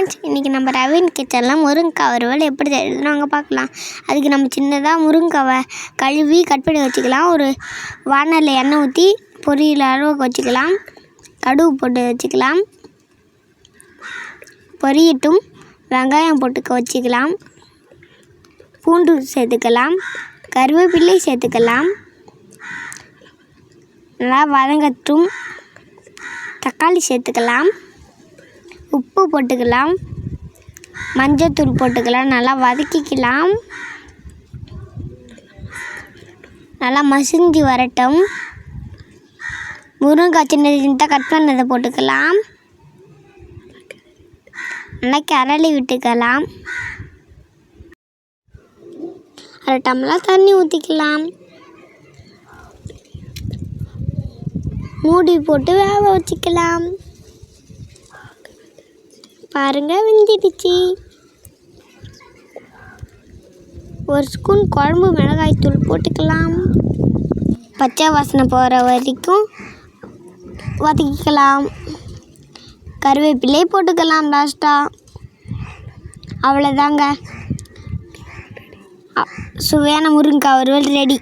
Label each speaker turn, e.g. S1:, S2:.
S1: Friends இன்றைக்கி நம்ம ravine கிச்சனில் முருங்கைக்காய் வறுவல் எப்படி செய்யறதுன்னு பார்க்கலாம். அதுக்கு நம்ம சின்னதாக முருங்கைக்காவை கழுவி கட் பண்ணி வச்சுக்கலாம். ஒரு வானலில் எண்ணெய் ஊற்றி பொரியல் அளவுக்கு வச்சுக்கலாம். கடுகு போட்டு வச்சுக்கலாம். பொரியட்டும். வெங்காயம் போட்டுக்க வச்சுக்கலாம். பூண்டு சேர்த்துக்கலாம். கருவேப்பிள்ளை சேர்த்துக்கலாம். நல்லா வதங்கட்டும். தக்காளி சேர்த்துக்கலாம். உப்பு போட்டுக்கலாம். மஞ்சத்தூள் போட்டுக்கலாம். நல்லா வதக்கிக்கலாம். நல்லா மசிஞ்சு வரட்டும். முருங்கைக்காய் சின்ன சின்னதாக கட் பண்ணதை போட்டுக்கலாம். நல்லா கரளி விட்டுக்கலாம். அரை டம்ளர் தண்ணி ஊற்றிக்கலாம் மூடி போட்டு வேக வச்சுக்கலாம். பாருங்க வெந்துடுச்சு ஒரு ஸ்பூன் குழம்பு மிளகாய் தூள் போட்டுக்கலாம். பச்சை வாசனை போகிற வரைக்கும் வதக்கிக்கலாம். கருவேப்பிலை போட்டுக்கலாம் லாஸ்ட்டாக அவ்வளோதாங்க சுவையான முருங்கைக்காய் வறுவல் ரெடி